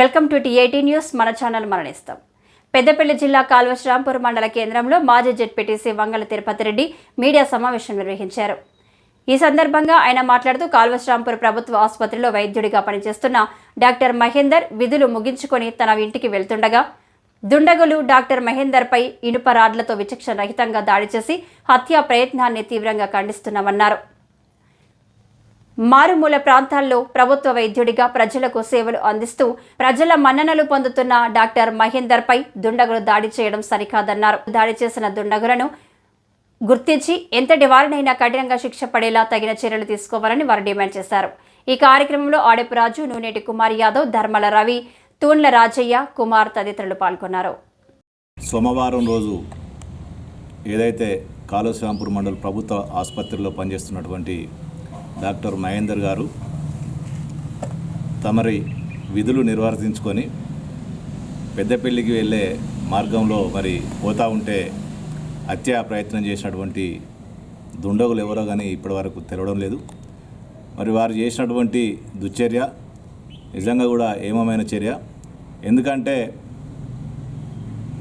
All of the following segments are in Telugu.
Welcome to TIT news. మన ఛానల్ మరణిస్తాం. పెద్దపల్లి జిల్లా కాల్వశ్రాంపూర్ మండల కేంద్రంలో మాజీ జెడ్పీటీసీ వంగల తిరుపతి రెడ్డి మీడియా సమావేశం నిర్వహించారు. ఈ సందర్భంగా ఆయన మాట్లాడుతూ కాల్వశ్రాంపూర్ ప్రభుత్వ ఆసుపత్రిలో వైద్యుడిగా పనిచేస్తున్న డాక్టర్ మహేందర్ విధులు ముగించుకొని తన ఇంటికి వెళ్తుండగా దుండగులు డాక్టర్ మహేందర్పై ఇనుప రాడ్లతో విచక్షణ రహితంగా దాడి చేసి హత్యా ప్రయత్నాన్ని తీవ్రంగా ఖండిస్తున్నామన్నారు. మారుమూల ప్రాంతాల్లో ప్రభుత్వ వైద్యుడిగా ప్రజలకు సేవలు అందిస్తూ ప్రజల మన్ననలు పొందుతున్న డాక్టర్ మహేందర్ పై దుండగులు దాడి చేయడం సరికాదన్నారు. దాడి చేసిన దుండగులను గుర్తించి ఎంతటి వారినైనా కఠినంగా శిక్ష పడేలా తగిన చర్యలు తీసుకోవాలని వారు డిమాండ్ చేశారు. ఈ కార్యక్రమంలో ఆడెపురాజు నూనెటి కుమార్ యాదవ్ ధర్మల రవి తూన్ల రాజయ్య కుమార్ తదితరులు పాల్గొన్నారు. సోమవారం రోజు ఏదైతే కాళేశ్వరంపూర్ మండల ప్రభుత్వ ఆసుపత్రిలో పనిచేస్తున్నటువంటి డాక్టర్ మహేందర్ గారు తమరి విధులు నిర్వర్తించుకొని పెద్దపల్లికి వెళ్ళే మార్గంలో మరి పోతా ఉంటే హత్యా ప్రయత్నం చేసినటువంటి దుండగులు ఎవరో కానీ ఇప్పటి వరకు తెలవడం లేదు. మరి వారు చేసినటువంటి దుశ్చర్య నిజంగా కూడా ఏమమైన చర్య? ఎందుకంటే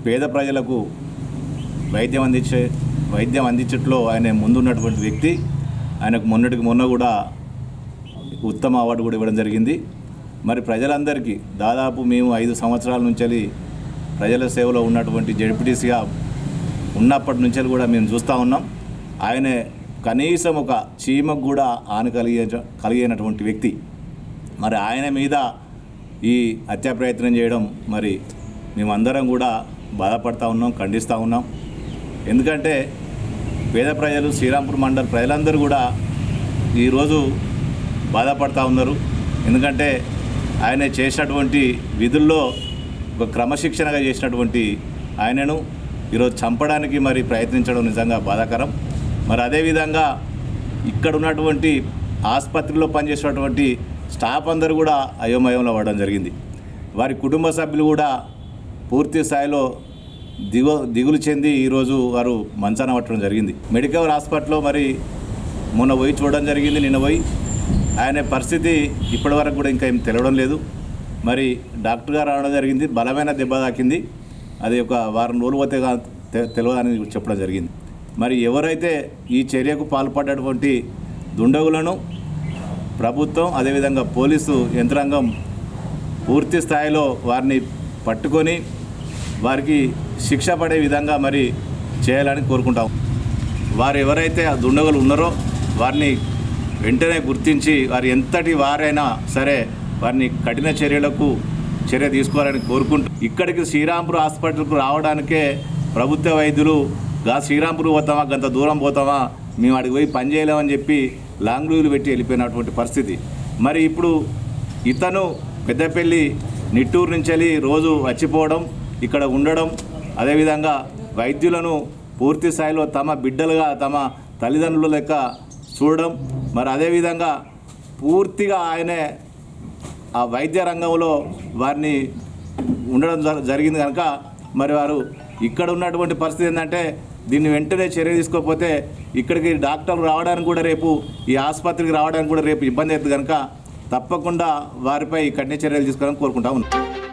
పేద ప్రజలకు వైద్యం అందించే వైద్యం అందించట్లో ఆయన ముందున్నటువంటి వ్యక్తి. ఆయనకు మొన్నటికి మొన్న కూడా ఉత్తమ అవార్డు కూడా ఇవ్వడం జరిగింది. మరి ప్రజలందరికీ దాదాపు మేము ఐదు సంవత్సరాల నుంచి ప్రజల సేవలో ఉన్నటువంటి జడ్పీటీసీగా ఉన్నప్పటి నుంచి కూడా మేము చూస్తూ ఉన్నాం. ఆయనే కనీసం ఒక చీమకు కూడా ఆన కలిగే కలిగినటువంటి వ్యక్తి. మరి ఆయన మీద ఈ హత్యా ప్రయత్నం చేయడం మరి మేమందరం కూడా బాధపడతా ఉన్నాం ఖండిస్తూ ఉన్నాం. ఎందుకంటే పేద ప్రజలు శ్రీరాంపూర్ మండల ప్రజలందరూ కూడా ఈరోజు బాధపడతా ఉన్నారు. ఎందుకంటే ఆయన చేసినటువంటి విధుల్లో ఒక క్రమశిక్షణగా చేసినటువంటి ఆయనను ఈరోజు చంపడానికి మరి ప్రయత్నించడం నిజంగా బాధాకరం. మరి అదేవిధంగా ఇక్కడ ఉన్నటువంటి ఆసుపత్రిలో పనిచేసినటువంటి స్టాఫ్ అందరూ కూడా అయోమయంలో పడడం జరిగింది. వారి కుటుంబ సభ్యులు కూడా పూర్తి స్థాయిలో దిగు దిగులు చెంది ఈరోజు వారు మంచాన పట్టడం జరిగింది. మెడికల్ హాస్పిటల్లో మరి మొన్న పోయి చూడడం జరిగింది నిన్న పోయి. ఆయన పరిస్థితి ఇప్పటివరకు కూడా ఇంకా ఏం తెలవడం లేదు. మరి డాక్టర్ గారు రావడం జరిగింది బలమైన దెబ్బ తాకింది. అది ఒక వారం రోజులు పోతే గా- తెలియదని చెప్పడం జరిగింది. మరి ఎవరైతే ఈ చర్యకు పాల్పడ్డటువంటి దుండగులను ప్రభుత్వం అదేవిధంగా పోలీసు యంత్రాంగం పూర్తి స్థాయిలో వారిని పట్టుకొని వారికి శిక్ష పడే విధంగా మరి చేయాలని కోరుకుంటాం. వారు ఎవరైతే ఆ దుండగులు ఉన్నారో వారిని వెంటనే గుర్తించి వారు ఎంతటి వారైనా సరే వారిని కఠిన చర్యలకు చర్య తీసుకోవాలని కోరుకుంటూ ఇక్కడికి శ్రీరాంపూర్ హాస్పిటల్కు రావడానికే ప్రభుత్వ వైద్యులు గా శ్రీరాంపూర్ పోతామా? గంత దూరం పోతామా? మేము అడిగి పోయి పని చేయలేమని చెప్పి లాంగ్ లీవ్లు పెట్టి వెళ్ళిపోయినటువంటి పరిస్థితి. మరి ఇప్పుడు ఇతను పెద్దపల్లి నిట్టూరు నుంచి వెళ్ళి రోజు వచ్చిపోవడం ఇక్కడ ఉండడం అదేవిధంగా వైద్యులను పూర్తి స్థాయిలో తమ బిడ్డలుగా తమ తల్లిదండ్రుల లెక్క చూడడం మరి అదేవిధంగా పూర్తిగా ఆయనే ఆ వైద్య రంగంలో వారిని ఉండడం జరిగింది కనుక మరి వారు ఇక్కడ ఉన్నటువంటి పరిస్థితి ఏంటంటే దీన్ని వెంటనే చర్య తీసుకోకపోతే ఇక్కడికి డాక్టర్లు రావడానికి కూడా రేపు ఈ ఆసుపత్రికి రావడానికి కూడా రేపు ఇబ్బంది అవుతుంది కనుక తప్పకుండా వారిపై కఠిన చర్యలు తీసుకోవాలని కోరుకుంటా ఉన్నాను